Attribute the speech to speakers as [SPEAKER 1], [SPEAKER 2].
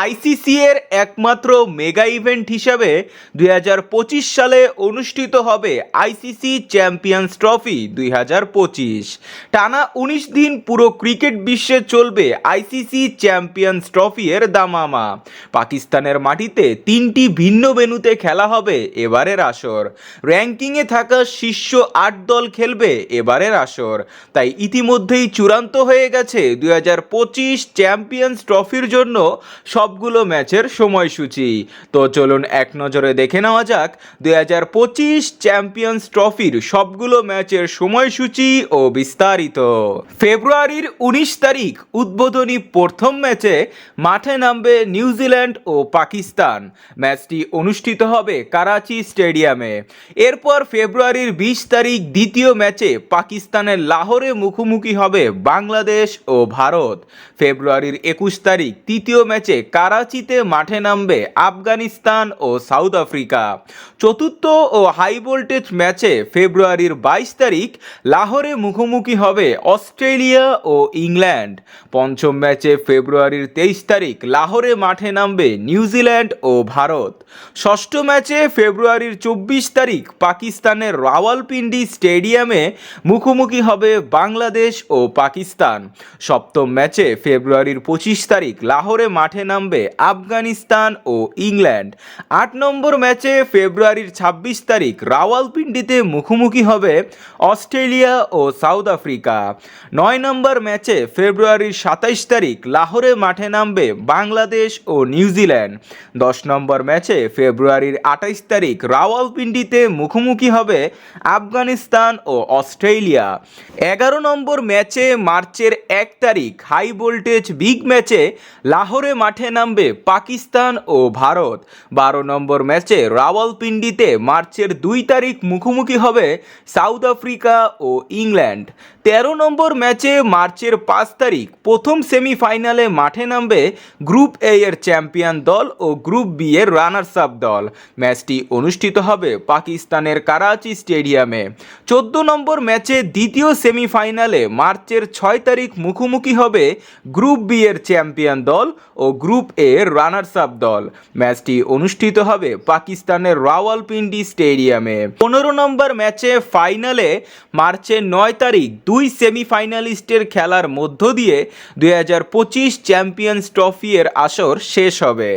[SPEAKER 1] ICC এর একমাত্র mega event হিসাবে দু হাজার পঁচিশ সালে অনুষ্ঠিত হবে আইসিসি চ্যাম্পিয়ন্স ট্রফি দুই হাজার পঁচিশ। টানা উনিশ দিন পুরো ক্রিকেট বিশ্বে চলবে আইসিসি চ্যাম্পিয়ন্স ট্রফি এর দামামা। পাকিস্তানের মাটিতে তিনটি ভিন্ন ভেন্যুতে খেলা হবে এবারের আসর। র্যাঙ্কিংয়ে থাকা শীর্ষ আট দল খেলবে এবারের আসর। তাই ইতিমধ্যেই চূড়ান্ত হয়ে গেছে দুই হাজার পঁচিশ চ্যাম্পিয়ন্স ট্রফির জন্য সবগুলো ম্যাচের সময়সূচি। তো চলুন এক নজরে দেখে নেওয়া যাক দুই চ্যাম্পিয়ন্স ট্রফির সবগুলো ম্যাচের সময়সূচি ও বিস্তারিত। ফেব্রুয়ারির উনিশ তারিখ উদ্বোধনী প্রথম ম্যাচে মাঠে নামবে নিউজিল্যান্ড ও পাকিস্তান। ম্যাচটি অনুষ্ঠিত হবে করাচি স্টেডিয়ামে। এরপর ফেব্রুয়ারির বিশ তারিখ দ্বিতীয় ম্যাচে পাকিস্তানের লাহোরে মুখোমুখি হবে বাংলাদেশ ও ভারত। ফেব্রুয়ারির একুশ তারিখ তৃতীয় ম্যাচে করাচিতে মাঠে নামবে আফগানিস্তান ও সাউথ আফ্রিকা। চতুর্থ ও হাই ভোল্টেজ ম্যাচে ফেব্রুয়ারির বাইশ তারিখ লাহোরে মুখোমুখি হবে অস্ট্রেলিয়া ও ইংল্যান্ড। পঞ্চম ম্যাচে ফেব্রুয়ারির তেইশ তারিখ লাহোরে মাঠে নামবে নিউজিল্যান্ড ও ভারত। ষষ্ঠ ম্যাচে ফেব্রুয়ারির চব্বিশ তারিখ পাকিস্তানের রাওয়ালপিন্ডি স্টেডিয়ামে মুখোমুখি হবে বাংলাদেশ ও পাকিস্তান। সপ্তম ম্যাচে ফেব্রুয়ারির পঁচিশ তারিখ লাহোরে মাঠে নামবে আফগানিস্তান ও ইংল্যান্ড। আট নম্বর ম্যাচে ফেব্রুয়ারির ছাব্বিশ তারিখ রাওয়ালপিন্ডিতে মুখোমুখি হবে অস্ট্রেলিয়া ও সাউথ আফ্রিকা। নয় নম্বর ম্যাচে ফেব্রুয়ারির সাতাইশ তারিখ লাহোরে মাঠে নামবে বাংলাদেশ ও নিউজিল্যান্ড। দশ নম্বর ম্যাচে ফেব্রুয়ারির আঠাইশ তারিখ রাওয়ালপিন্ডিতে মুখোমুখি হবে আফগানিস্তান ও অস্ট্রেলিয়া। এগারো নম্বর ম্যাচে মার্চের এক তারিখ হাই ভোল্টেজ বিগ ম্যাচে লাহোরে মাঠে নামবে পাকিস্তান ও ভারত। বারো নম্বর ম্যাচে রাওয়ালপিন্ডিতে মার্চের দুই তারিখ মুখোমুখি হবে সাউথ আফ্রিকা ও ইংল্যান্ড। তেরো নম্বর ম্যাচে মার্চের পাঁচ তারিখ প্রথম সেমিফাইনালে মাঠে নামবে গ্রুপ এ এর চ্যাম্পিয়ন দল ও গ্রুপ বি এর রানার্স আপ দল। ম্যাচটি অনুষ্ঠিত হবে পাকিস্তানের করাচি স্টেডিয়ামে। চোদ্দ নম্বর ম্যাচে দ্বিতীয় সেমিফাইনালে মার্চের ছয় তারিখ মুখোমুখি হবে গ্রুপ বি এর চ্যাম্পিয়ন দল ও গ্রুপ এ এর রানার্স আপ দল। ম্যাচটি অনুষ্ঠিত হবে পাকিস্তানের রাওয়ালপিন্ডি স্টেডিয়ামে। পনেরো নম্বর ম্যাচে ফাইনালে মার্চের নয় তারিখ দুই সেমিফাইনালিস্টের খেলার মধ্য দিয়ে দু হাজার পঁচিশ চ্যাম্পিয়ন্স ট্রফি এর আসর শেষ হবে।